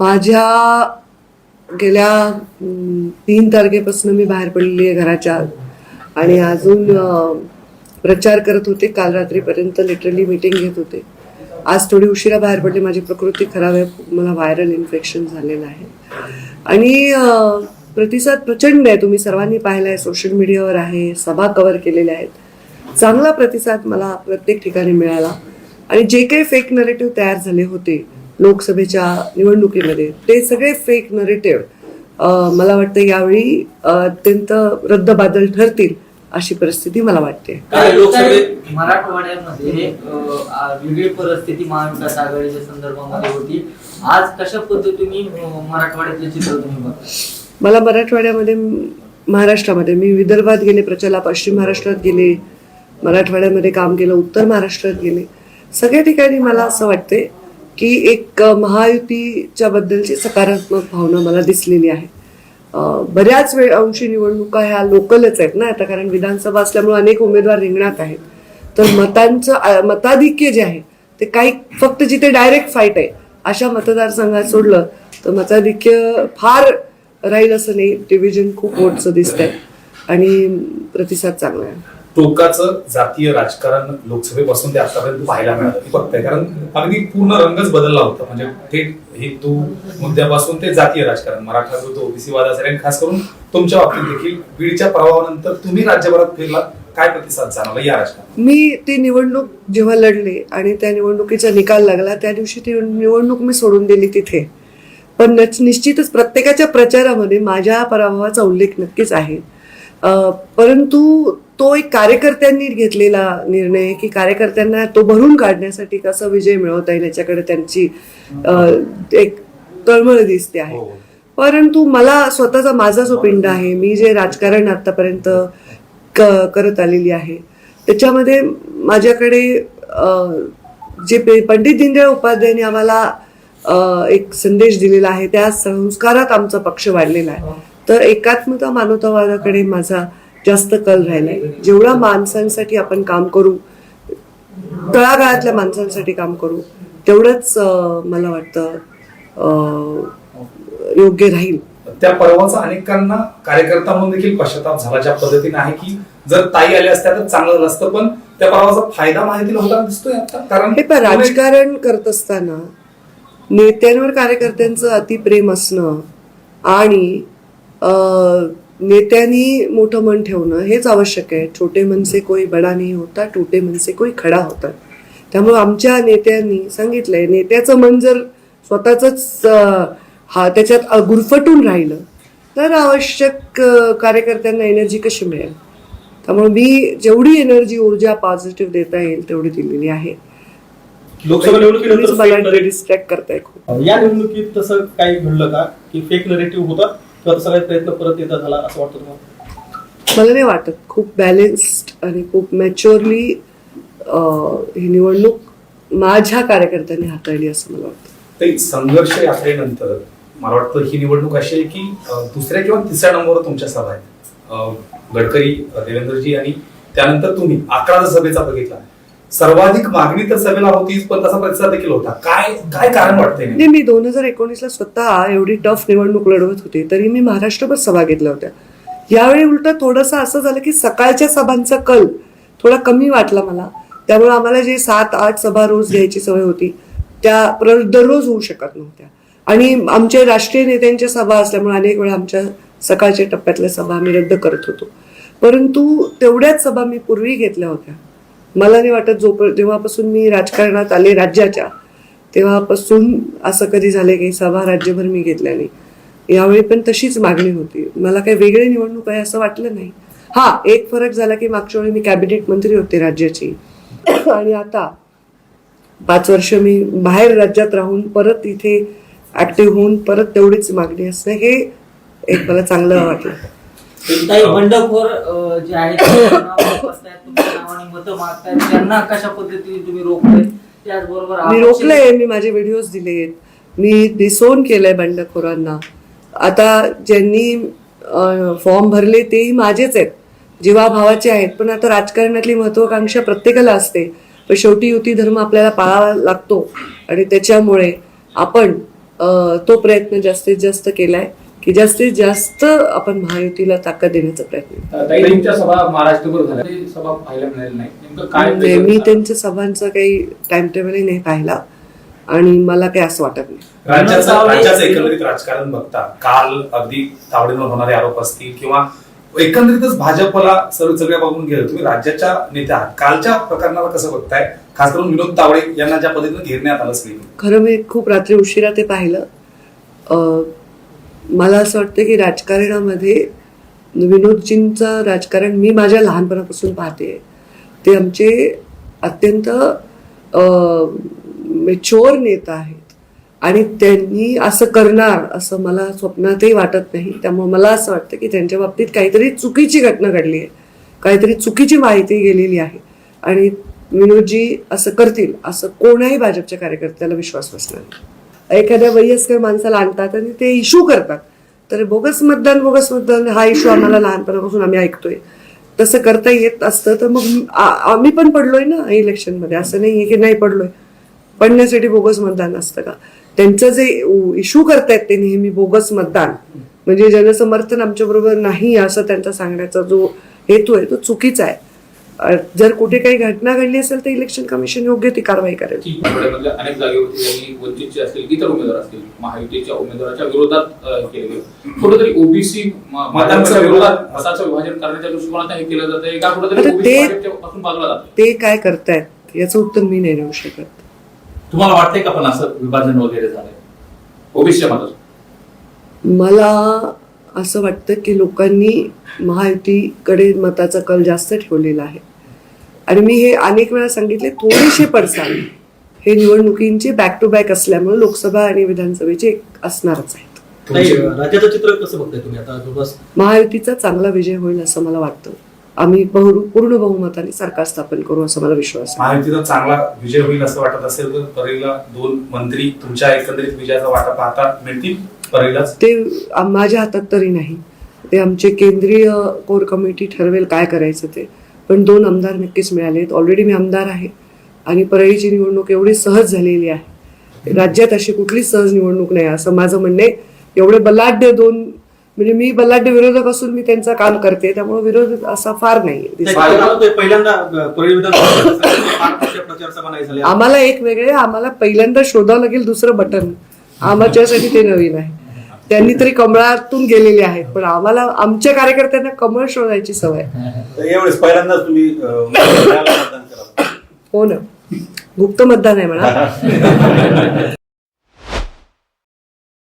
माझ्या गेल्या तीन तारखेपासून मी बाहेर पडलेली आहे घराच्या आणि अजून प्रचार करत होते. काल रात्रीपर्यंत लिटरली मीटिंग घेत होते. आज थोडी उशिरा बाहेर पडली. माझी प्रकृती खराब आहे. मला व्हायरल इन्फेक्शन झालेलं आहे. आणि प्रतिसाद प्रचंड आहे. तुम्ही सर्वांनी पाहिला आहे सोशल मीडियावर आहे. सभा कव्हर केलेल्या आहेत. चांगला प्रतिसाद मला प्रत्येक ठिकाणी मिळाला. आणि जे काही फेक नरेटिव्ह तयार झाले होते लोकसभेच्या निवडणुकीमध्ये. ते सगळे फेक नरेटिव्ह मला वाटतं यावेळी अत्यंत रद्दबादल ठरतील अशी परिस्थिती मला वाटते. मराठवाड्यामध्ये वेगळी परिस्थिती महाविकास आघाडीच्या संदर्भामध्ये होती. आज कशा पद्धतीने मराठवाड्यातले चित्र तुम्ही मला मराठवाड्यामध्ये महाराष्ट्रामध्ये मी विदर्भात गेले प्रचला पश्चिम महाराष्ट्रात गेले मराठवाड्यामध्ये काम केलं उत्तर महाराष्ट्रात गेले. सगळ्या ठिकाणी मला असं वाटते की एक महायुतीच्या बद्दलची सकारात्मक भावना मला दिसलेली आहे. बऱ्याच वेळ अंशी निवडणुका ह्या लोकलच आहेत ना आता कारण विधानसभा असल्यामुळे अनेक उमेदवार रिंगणात आहेत. तर मतांचं मताधिक्य जे आहे ते काही फक्त जिथे डायरेक्ट फाईट आहे अशा मतदारसंघात सोडलं तर मताधिक्य फार राहील असं नाही. डिव्हिजन खूप मोठचं दिसतंय. आणि प्रतिसाद चांगला आहे. टोकाचं जातीय राजकारण लोकसभेपासून ते आतापर्यंत पाहायला मिळालं. बघताय. कारण अगदी पूर्ण रंगच बदलला होता. म्हणजे थेट हिंदू मुद्द्यापासून ते जातीय राजकारण. मराठा विरुद्ध ओबीसी वाद असेल आणि खास करून तुमच्या बाबतीत देखील बीडच्या प्रभावानंतर तुम्ही राज्यभरात फिरला काय प्रतिसाद जाणवला या राजकारणात? मी ती निवडणूक जेव्हा लढले आणि त्या निवडणुकीचा निकाल लागला त्या दिवशी ती निवडणूक मी सोडून दिली तिथे. पण निश्चितच प्रत्येकाच्या प्रचारामध्ये माझ्या पराभवाचा उल्लेख नक्कीच आहे. परंतु तो एक कार्यकर्त्यांनी घेतलेला निर्णय की कार्यकर्त्यांना तो भरून काढण्यासाठी कसा विजय मिळवता येईल याच्याकडे त्यांची एक तळमळ दिसते आहे. परंतु मला स्वतःचा माझा जो पिंड आहे मी जे राजकारण आतापर्यंत करत आलेली आहे त्याच्यामध्ये माझ्याकडे जे पे- पंडित दीनदयाळ उपाध्यायांनी आम्हाला एक संदेश दिलेला आहे त्या संस्कारात आमचा पक्ष वाढलेला आहे. तर एकात्मता मानवतावादाकडे माझा जास्त कल राहिलाय. जेवढा माणसांसाठी आपण काम करू तळागाळातल्या माणसांसाठी काम करू तेवढंच मला वाटतं योग्य राहील. त्या पर्वाचा अनेकांना कार्यकर्ता म्हणून देखील पश्चाताप झाला ज्या पद्धतीने आहे की जर ताई आल्या असत्या तर चांगलं झालं असतं पण त्या पर्वाचा फायदा माहितीला होताना दिसतोय कारण हे पण राजकारण करत असताना नेत्यांवर कार्यकर्त्यांचं अतिप्रेम असणं आणि नेत्यांनी मोठं मन ठेवणं हेच आवश्यक आहे. छोटे मनसे कोई बडा नाही होता टोटे मनसे कोई खडा होता. त्यामुळे आमच्या नेत्यांनी सांगितलंय नेत्याचं मन जर स्वतःच हा त्याच्यात गुरफटून राहिलं तर आवश्यक कार्यकर्त्यांना एनर्जी कशी मिळेल? त्यामुळे मी जेवढी एनर्जी ऊर्जा पॉझिटिव्ह देता येईल तेवढी दिलेली आहे. लोकसभा narrative- डिस्ट्रॅक्ट करताय खूप. या निवडणुकीत तसं काही घडलं का? की फेक नरेटिव्ह होता प्रयत्न परत येता झाला असं वाटतं तुम्हाला? मला नाही वाटत. खूप बॅलेन्स्ड आणि खूप मॅच्युअरली ही निवडणूक माझ्या कार्यकर्त्यांनी हाताळली असं मला वाटतं. ते संघर्ष यात्रेनंतर मला वाटतं ही निवडणूक अशी आहे की अं, दुसऱ्या किंवा तिसऱ्या नंबरवर तुमच्या सभा आहेत. अं, गडकरी अं, देवेंद्रजी आणि त्यानंतर तुम्ही अकरा सभेचा बघितला. सर्वाधिक मागणी तर सभेला होतीच पण तसा प्रतिसाद देखील होता. काय काय कारण वाटतंय मी दोन हजार एकोणीसला स्वतः एवढी टफ निवडणूक लढवत होती तरी मी महाराष्ट्रभर सभा घेतल्या होत्या. यावेळी उलट थोडंसं असं झालं की सकाळच्या सभांचा कल थोडा कमी वाटला मला. त्यामुळे आम्हाला जे सात आठ सभा रोज घ्यायची सवय होती त्या दररोज होऊ शकत नव्हत्या. आणि आमचे राष्ट्रीय नेत्यांच्या सभा असल्यामुळे अनेक वेळा आमच्या सकाळच्या टप्प्यातल्या सभा आम्ही रद्द करत होतो. परंतु तेवढ्याच सभा मी पूर्वी घेतल्या होत्या. मला नाही वाटत जो जेव्हापासून मी राजकारणात आले राज्याच्या तेव्हापासून असं कधी झालं की सभा राज्यभर मी घेतल्या नाही यावेळी पण तशीच मागणी होती. मला काही वेगळी निवडणूक आहे असं वाटलं नाही. हा एक फरक झाला की मागच्या वेळी मी कॅबिनेट मंत्री होते राज्याची. आणि आता पाच वर्ष मी बाहेर राज्यात राहून परत इथे ऍक्टिव्ह होऊन परत तेवढीच मागणी असणं हे एक मला चांगलं वाटलं. काही बंडखोर अं, जे आहेत त्यांना वापस आहेत, तुमच्या नावाने मतं मागतायत. त्यांना कशा पद्धतीने तुम्ही रोखताय? त्याचबरोबर मी रोखलंय मी माझे व्हिडिओज दिलेत. मी डिसोन केलंय बंडखोरांना. आता ज्यांनी फॉर्म भरले तेही माझेच आहेत. जीवाभावाचे आहेत. पण आता राजकारणातली महत्वाकांक्षा प्रत्येकाला असते. पण शेवटी युती धर्म आपल्याला पाळावा लागतो. आणि त्याच्यामुळे आपण अं, तो प्रयत्न जास्तीत जास्त केलाय. की जास्तीत जास्त आपण महायुतीला ताकद देण्याचा प्रयत्न सभा महाराष्ट्रभर सभा पाहायला मिळाली नाही. त्यांच्या सभांचा काही टाइम टेबलही नाही पाहिला. आणि मला काही असं वाटत नाही. राज्याचं एकंदरीत राजकारण बघता काल अगदी तावडीवर होणारे आरोप असतील किंवा एकंदरीतच भाजपला सर्व सगळ्या बघून गेलं तुम्ही राज्याच्या नेत्या कालच्या प्रकरणाला कसं बघताय? खास करून विनोद तावडे यांना ज्या पद्धतीने घेरण्यात आलं खरं मी खूप रात्री उशिरा ते पाहिलं. अं, मला असं वाटतं की राजकारणामध्ये विनोदजींचं राजकारण मी माझ्या लहानपणापासून पाहते. ते आमचे अत्यंत मेच्युअर नेता आहेत. आणि त्यांनी असं करणार असं मला स्वप्नातही वाटत नाही. त्यामुळे मला असं वाटतं की त्यांच्या बाबतीत काहीतरी चुकीची घटना घडली आहे. काहीतरी चुकीची माहिती गेलेली आहे. आणि विनोदजी असं करतील असं कोणाही भाजपच्या कार्यकर्त्याला विश्वास बसणार नाही. एखाद्या वयस्कर माणसाला आणतात आणि ते इशू करतात. तर बोगस मतदान बोगस मतदान हा इशू आम्हाला लहानपणापासून आम्ही ऐकतोय. तसं करता येत असतं तर मग आम्ही पण पडलोय ना इलेक्शनमध्ये. असं नाही आहे की नाही पडलोय. पडण्यासाठी बोगस मतदान असतं का? त्यांचं जे इश्यू करतायत ते नेहमी बोगस मतदान. म्हणजे जनसमर्थन आमच्या बरोबर नाही असं त्यांचा सांगण्याचा जो हेतू आहे तो चुकीचा आहे. जर कुठे काही घटना घडली असेल तर इलेक्शन कमिशन योग्य ती कारवाई करेल. अनेक जागेवरती त्यांनी वंचितचे असतील इतर उमेदवार असतील महायुतीच्या उमेदवाराच्या विरोधात अं, केले गेले कुठेतरी ओबीसी मतांचं विरोधात मताचं विभाजन करण्याच्या दृष्टिकोनात हे केलं जातं. का कुठेतरी ते काय करतायत याचं उत्तर मी नाही देऊ शकत. तुम्हाला वाटतंय का पण असं विभाजन वगैरे झालंय? ओबीसीच्या मतात मला असं वाटतं की लोकांनी महायुतीकडे मताचा कल जास्त ठेवलेला आहे. आणि मी हे अनेक वेळा सांगितले थोडेसे पडसाद. हे निवडणुकींचे बॅक टू बॅक असल्यामुळे लोकसभा आणि विधानसभेचे एक असणारच आहेत. ताई, राज्याचं चित्र कसं बघताय तुम्ही? आता जवळपास महायुतीचा चांगला विजय होईल असं मला वाटतं. आम्ही पूर्ण बहुमताने सरकार स्थापन करू असं मला विश्वास आहे. महायुतीचा चांगला विजय होईल असं वाटत असेल तर परळीला दोन मंत्री तुमच्या एकंदरीत विजयाचा वाटा पाहता मिळतील? परळीलाच ते माझ्या हातात तरी नाही. ते आमचे केंद्रीय कोर कमिटी ठरवेल काय करायचं ते. पण दोन आमदार नक्कीच मिळाले आहेत ऑलरेडी मी आमदार आहे आणि परळीची निवडणूक एवढी सहज झालेली आहे. राज्यात अशी कुठलीच सहज निवडणूक नाही. असं माझं म्हणणे एवढे बलाढ्य दोन म्हणजे मी बलाढ्य विरोधक असून मी त्यांचं काम करते. त्यामुळे विरोध असा फार नाही पहिल्यांदा आम्हाला एक वेगळे आम्हाला पहिल्यांदा शोधावं लागेल दुसरं बटन. आमच्यासाठी ते नवीन आहे. त्यांनी तरी कमळातून गेलेले आहेत. पण आम्हाला आमच्या कार्यकर्त्यांना कमळ शोधायची सवय यावेळेस पहिल्यांदाच तुम्ही हो ना. गुप्त मतदान आहे म्हणा.